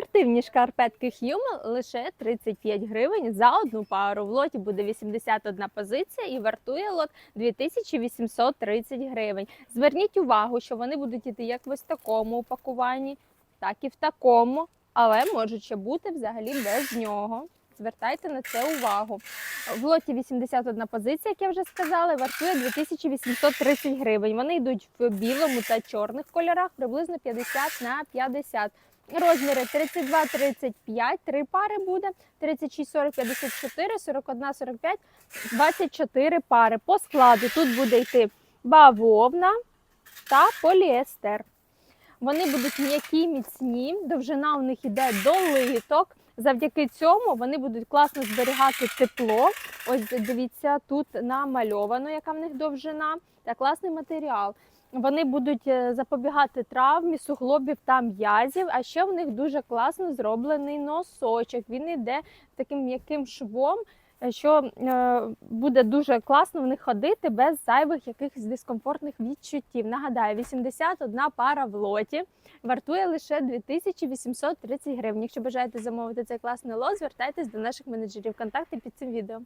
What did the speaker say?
Спортивні шкарпетки Hummel лише 35 гривень за одну пару. В лоті буде 81 позиція і вартує лот 2830 гривень. Зверніть увагу, що вони будуть іти як в ось такому упакуванні, так і в такому, але можуть ще бути взагалі без нього. Звертайте на це увагу. В лоті 81 позиція, як я вже сказала, вартує 2830 гривень. Вони йдуть в білому та чорних кольорах, приблизно 50 на 50. Розміри 32-35, три пари буде, 36, 40, 54, 41, 45, 24 пари. По складу тут буде йти бавовна та поліестер. Вони будуть м'які, міцні, довжина у них іде до литок. Завдяки цьому вони будуть класно зберігати тепло. Ось дивіться, тут намальовано, яка в них довжина та класний матеріал. Вони будуть е, запобігати травмі, суглобів та м'язів. А ще в них дуже класно зроблений носочок. Він йде таким м'яким швом, е, що е, буде дуже класно в них ходити без зайвих якихось дискомфортних відчуттів. Нагадаю, 81 пара в лоті вартує лише 2830 гривень. Якщо бажаєте замовити цей класний лот, звертайтесь до наших менеджерів. Контакти під цим відео.